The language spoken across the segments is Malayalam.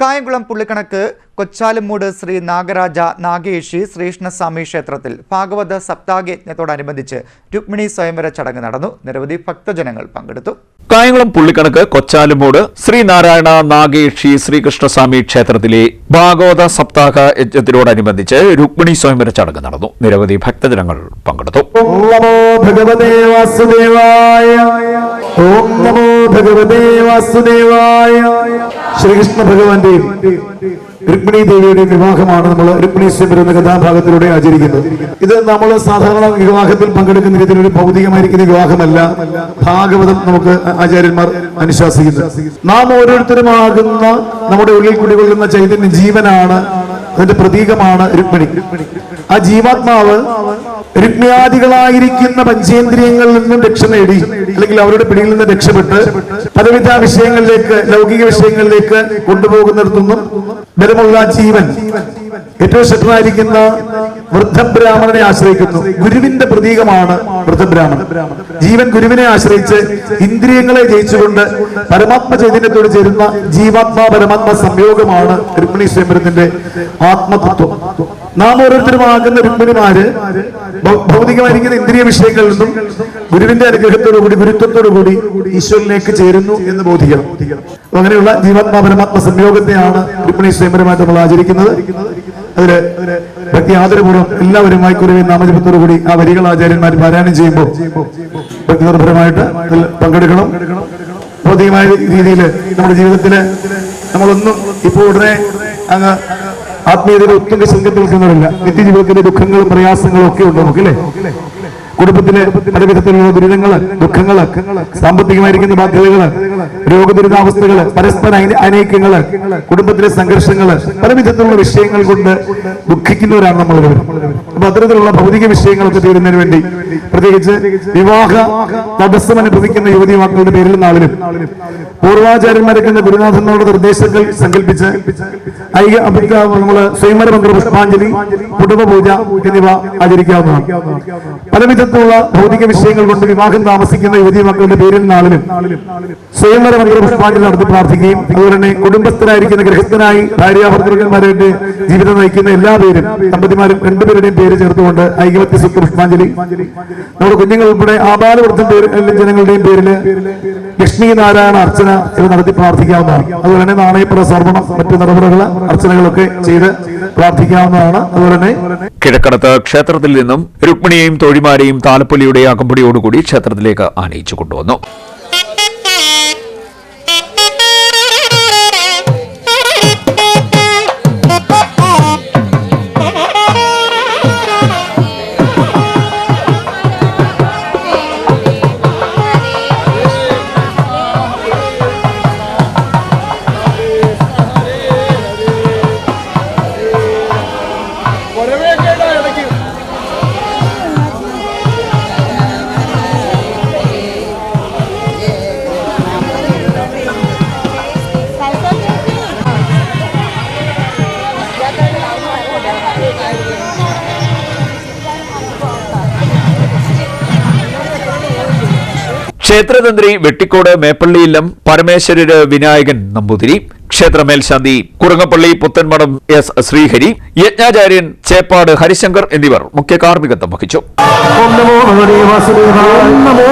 കായംകുളം പുള്ളിക്കണക്ക് കൊച്ചാലുമൂട് ശ്രീ നാഗരാജ നാഗേഷി ശ്രീകൃഷ്ണസ്വാമി ക്ഷേത്രത്തിൽ ഭാഗവത സപ്താഹയജ്ഞത്തോടനുബന്ധിച്ച് രുക്മിണി സ്വയംവര ചടങ്ങ് നടന്നു. നിരവധി ഭക്തജനങ്ങൾ പങ്കെടുത്തു. കായംകുളം പുള്ളിക്കണക്ക് കൊച്ചാലുമൂട് ശ്രീനാരായണ നാഗേഷി ശ്രീകൃഷ്ണസ്വാമി ക്ഷേത്രത്തിലെ ഭാഗവത സപ്താഹ യജ്ഞത്തിനോടനുബന്ധിച്ച് രുക്മിണി സ്വയംവര ചടങ്ങ് നടന്നു. നിരവധി ഭക്തജനങ്ങൾ പങ്കെടുത്തു. ഓം നമോ ഭഗവതേ വാസുദേവായ. ശ്രീകൃഷ്ണ ഭഗവാന്റെയും രുക്മിണി ദേവിയുടെയും വിവാഹമാണ് നമ്മൾ രുക്മിണി സ്വയംവരം എന്ന കഥാഭാഗത്തിലൂടെ ആചരിക്കുന്നത്. ഇത് നമ്മൾ സാധാരണ വിവാഹത്തിൽ പങ്കെടുക്കുന്ന രീതിയിൽ ഒരു ഭൗതികമായിരിക്കുന്ന വിവാഹമല്ല. ഭാഗവതം നമുക്ക് ആചാര്യന്മാർ അനുശാസിക്കുന്നത് നാം ഓരോരുത്തരുമാകുന്ന നമ്മുടെ ഉള്ളിൽ കുടികൊള്ളുന്ന ചൈതന്യ ജീവനാണ് അതിന്റെ പ്രതീകമാണ് രുക്മിണി. ആ ജീവാത്മാവ് രുക്മിയാദികളായിരിക്കുന്ന പഞ്ചേന്ദ്രിയങ്ങളിൽ നിന്നും രക്ഷ നേടി അല്ലെങ്കിൽ അവരുടെ പിടിയിൽ നിന്ന് രക്ഷപ്പെട്ട് പലവിധ വിഷയങ്ങളിലേക്ക് ലൗകിക വിഷയങ്ങളിലേക്ക് കൊണ്ടുപോകുന്നിടത്തുനിന്നും ബലമുള്ള ജീവൻ ഏറ്റവും ശക്തനായിരിക്കുന്ന വൃദ്ധബ്രാഹ്മണനെ ആശ്രയിക്കുന്നു. ഗുരുവിന്റെ പ്രതീകമാണ് വൃദ്ധബ്രാഹ്മണൻ. ജീവൻ ഗുരുവിനെ ആശ്രയിച്ച് ഇന്ദ്രിയങ്ങളെ ജയിച്ചുകൊണ്ട് പരമാത്മ ചൈതന്യത്തോട് ചേരുന്ന ജീവാത്മാ പരമാത്മ സംയോഗമാണ് രുക്മിണി സ്വയംവരത്തിന്റെ ആത്മതത്വം. നാം ഓരോരുത്തരും ആകുന്ന രുക്മിണിമാര് ഭൗതികമായിരിക്കുന്ന ഇന്ദ്രിയ വിഷയങ്ങളിൽ നിന്നും ഗുരുവിന്റെ അനുഗ്രഹത്തോടുകൂടി ഗുരുത്വത്തോടുകൂടി ഗുരുത്വത്തോടു കൂടി ഈശ്വരനിലേക്ക് ചേരുന്നു എന്ന് ബോധിക്കണം. അങ്ങനെയുള്ള ജീവാത്മാ പരമാത്മ സംയോഗത്തെയാണ് രുക്മിണി സ്വയംപരമായിട്ട് നമ്മൾ ആചരിക്കുന്നത്. അതിൽ ഭക്തി ആദരപൂർവം എല്ലാവരുമായി കുരുവി നാമജപത്തോടു കൂടി ആ വരികൾ ആചാര്യന്മാർ പാരായണം ചെയ്യുമ്പോൾ ഭക്തിനിർഭരമായിട്ട് അതിൽ പങ്കെടുക്കണം. ഭൗതികമായ രീതിയിൽ നമ്മുടെ ജീവിതത്തിൽ നമ്മളൊന്നും ഇപ്പോൾ ഉടനെ അങ്ങ് ആത്മീയതയുടെ ഒത്തിന്റെ ശൃംഗത്തിൽ നിൽക്കുന്നവരില്ല. നിത്യജീവിതത്തിന്റെ ദുഃഖങ്ങളും പ്രയാസങ്ങളും ഒക്കെ ഉണ്ട് നമുക്ക് അല്ലേ കുടുംബത്തിലെ പല വിധത്തിലുള്ള ദുരിതങ്ങൾ ദുഃഖങ്ങൾ സാമ്പത്തികമായിരിക്കുന്ന ബാധ്യതകൾ രോഗദുരിതാവസ്ഥകൾ പരസ്പര അനൈക്യങ്ങൾ കുടുംബത്തിലെ സംഘർഷങ്ങൾ പല വിധത്തിലുള്ള വിഷയങ്ങൾ കൊണ്ട് ദുഃഖിക്കുന്നവരാണ് നമ്മൾ അപ്പൊ അത്തരത്തിലുള്ള ഭൗതിക വിഷയങ്ങളൊക്കെ തീരുന്നതിന് വേണ്ടി പ്രത്യേകിച്ച് വിവാഹ തടസ്സം അനുഭവിക്കുന്ന യുവതി യുവാക്കളുടെ പേരിൽ നാളിലും പൂർവാചാര്യന്മാരൊക്കെ ഗുരുനാഥനോട് നിർദ്ദേശങ്ങൾ സങ്കല്പിച്ച് ഐക നമ്മൾ സ്വയംവര മന്ത്രി പുഷ്പാഞ്ജലി കുടുംബ പൂജ എന്നിവ ആചരിക്കാവുന്നതാണ്. പല വിധത്തിലുള്ള ഭൗതിക വിഷയങ്ങൾ കൊണ്ട് വിവാഹം താമസിക്കുന്ന യുവതി മക്കളുടെ പേരിൽ നാളിലും. സ്വയംവര മന്ദിര പുഷ്പാഞ്ജലി നടത്തി പ്രാർത്ഥിക്കുകയും അതുപോലെ തന്നെ കുടുംബസ്ഥരായിരിക്കുന്ന ഗൃഹസ്ഥനായി ഭാര്യാഭർത്തൃകന്മാരായിട്ട് ജീവിതം നയിക്കുന്ന എല്ലാ പേരും ദമ്പതിമാരും രണ്ടുപേരുടെയും പേര് ചേർത്തുകൊണ്ട് ഐകമത്യ സുഖ പുഷ്പാഞ്ജലി. നമ്മുടെ കുഞ്ഞുങ്ങൾ ഉൾപ്പെടെ ആപാലവൃദ്ധം പേര് ജനങ്ങളുടെയും പേരിൽ ലക്ഷ്മി നാരായണ അർച്ചന ഇത് നടത്തി പ്രാർത്ഥിക്കാവുന്നതാണ്. അതുപോലെ തന്നെ നാണയപ്പുറ സർവണം മറ്റു നടപടികൾ അർച്ചനകളൊക്കെ ചെയ്ത് പ്രാർത്ഥിക്കാവുന്നതാണ്. അതുപോലെ തന്നെ കിഴക്കടത്ത് ക്ഷേത്രത്തിൽ നിന്നും രുക്മിണിയെയും തോഴിമാരെയും താലപ്പൊലിയുടെ അകമ്പടിയോടുകൂടി ക്ഷേത്രത്തിലേക്ക് ആനയിച്ചു കൊണ്ടുവന്നു. ക്ഷേത്രതന്ത്രി വെട്ടിക്കോട് മേപ്പള്ളിയില്ലം പരമേശ്വരര് വിനായകൻ നമ്പൂതിരി. ക്ഷേത്ര മേൽശാന്തി കുറുങ്ങപ്പള്ളി പുത്തൻമഠം എസ് ശ്രീഹരി യജ്ഞാചാര്യൻ ചേപ്പാട് ഹരിശങ്കർ എന്നിവർ മുഖ്യ കാർമ്മികത്വം വഹിച്ചു. നമോ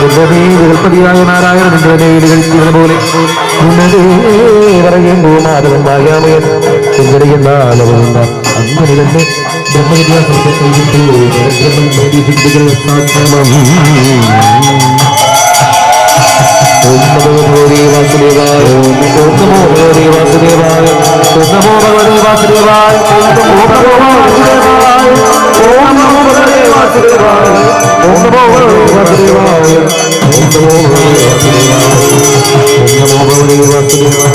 ഭഗവതേ നാരായണ നാരായണന്റെ നേരിൽ ചെയ്യുന്ന പോലെ പറയുമ്പോൾ മാധവൻ മായാമയൻ ചെങ്കടയെന്നാലവരുണ്ട അങ്ങനെ തന്നെ ബ്രഹ്മവിദ്യാസത്തെ കൈവിട്ടു ബ്രഹ്മവിദ്യ സാക്ഷമം ഓം നമോ ഭഗവതി വാസുദേവായ ഓം നമോ ഭഗവതി വാസുദേവായ ഓം നമോ ഭഗവതി വാസുദേവായ ഓം നമോ വാസുദേവായ ഓം നമോ ഭഗവതി വാസുദേവായ ഓം നമോ ഭഗവതി വാസുദേവായ ഓം നമോ ഭഗവതി വാസുദേവായ ഓം നമോ ഭഗവതി വാസുദേവായ